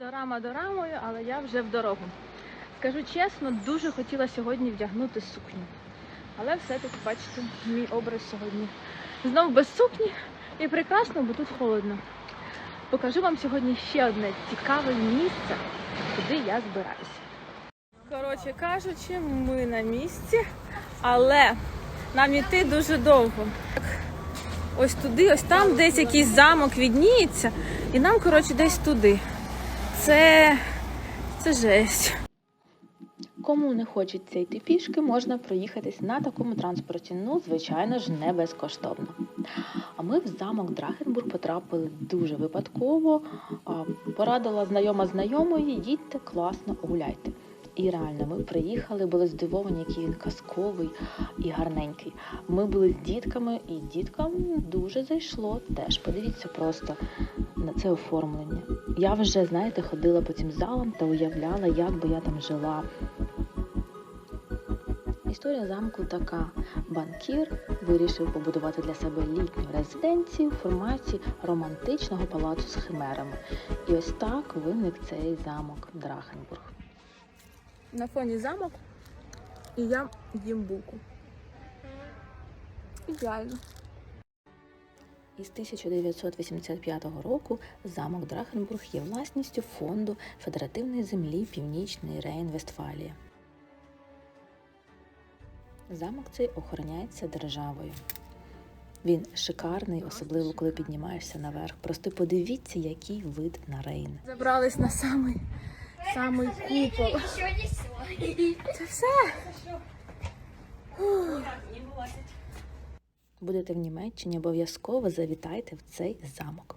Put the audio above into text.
Дорама дорамою, але я вже в дорогу. Скажу чесно, дуже хотіла сьогодні вдягнути сукню. Але все-таки, бачите, мій образ сьогодні знов без сукні і прекрасно, бо тут холодно. Покажу вам сьогодні ще одне цікаве місце, куди я збираюся. Коротше кажучи, ми на місці, але нам іти дуже довго. Ось туди, ось там десь якийсь замок відніється, і нам, коротше, десь туди. Це, це жесть. Кому не хочеться йти пішки, можна проїхатись на такому транспорті. Ну, звичайно ж, не безкоштовно. А ми в замок Драгенбург потрапили дуже випадково. Порадила знайома знайомої, їдьте класно гуляйте. І реально, ми приїхали, були здивовані, який він казковий і гарненький. Ми були з дітками, і діткам дуже зайшло. Теж подивіться просто на це оформлення. Я вже, знаєте, ходила по цим залам та уявляла, як би я там жила. Історія замку така: банкір вирішив побудувати для себе літню резиденцію в форматі романтичного палацу з химерами. І ось так виник цей замок Драхенбург. На фоні замок і я їм булку. Ідеально. Із 1985 року замок Драхенбург є власністю фонду федеративної землі Північний Рейн-Вестфалія. Замок цей охороняється державою. Він шикарний, особливо коли піднімаєшся наверх. Просто подивіться, який вид на Рейн. Забрались на самий, самий купол. Це все. Будете в Німеччині, обов'язково завітайте в цей замок.